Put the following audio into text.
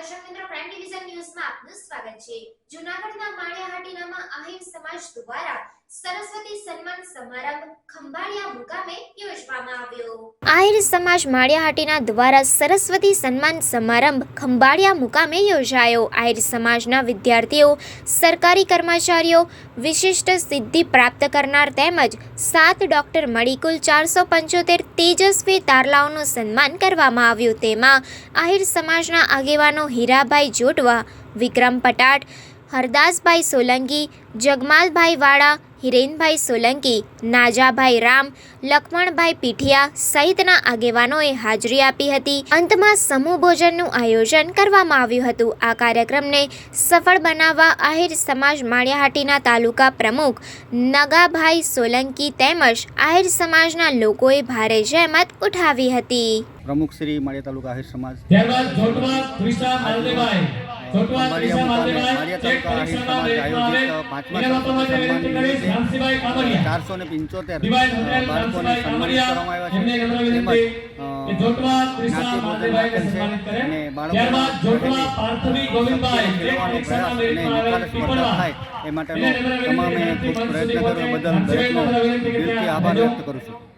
દર્શક prime division ન્યૂઝમાં આપનું સ્વાગત છે. જૂનાગઢના માળિયાહાટીનામાં આહીર સમાજ દ્વારા સરસ્વતી સન્માન સમારંભ ખંભાળિયા મુકામે આહિર સમાજ માળિયાહાટીના દ્વારા સરસ્વતી સન્માન સમારંભ ખંભાળિયા મુકામે યોજાયો. આહિર સમાજના વિદ્યાર્થીઓ, સરકારી કર્મચારીઓ, વિશિષ્ટ સિદ્ધિ પ્રાપ્ત કરનાર તેમજ સાત ડોક્ટર મળી કુલ ચારસો પંચોતેર તેજસ્વી તારલાઓનું સન્માન કરવામાં આવ્યું. તેમાં આહિર સમાજના આગેવાનો હીરાભાઈ જોટવા, વિક્રમ પટાટ હરદાસભાઈ સોલંકી જગમાલભાઈ વાળા હિરેનભાઈ સોલંકી નાજાભાઈ રામ લક્ષ્મણભાઈ પીઠિયા સહિતના આગેવાનોએ હાજરી આપી હતી. અંતમાં સમૂહ ભોજનનું આયોજન કરવામાં આવ્યું હતું. આ કાર્યક્રમને સફળ બનાવવા આહિર સમાજ માળિયાહાટીના તાલુકા પ્રમુખ નગાભાઈ સોલંકી તેમજ આહિર સમાજના લોકોએ ભારે જહેમત ઉઠાવી હતી. પ્રમુખ શ્રી માળિયા તાલુકા આહિર સમાજ. ચારસો ને પંચોતેર બાળકોને સન્માનિત કરવામાં આવ્યા છે. તેમજ બાળકોને એ માટેનો તમામે ખૂબ પ્રયત્ન કરવા બદલ દરેકનો દિલથી આભાર વ્યક્ત કરું છું.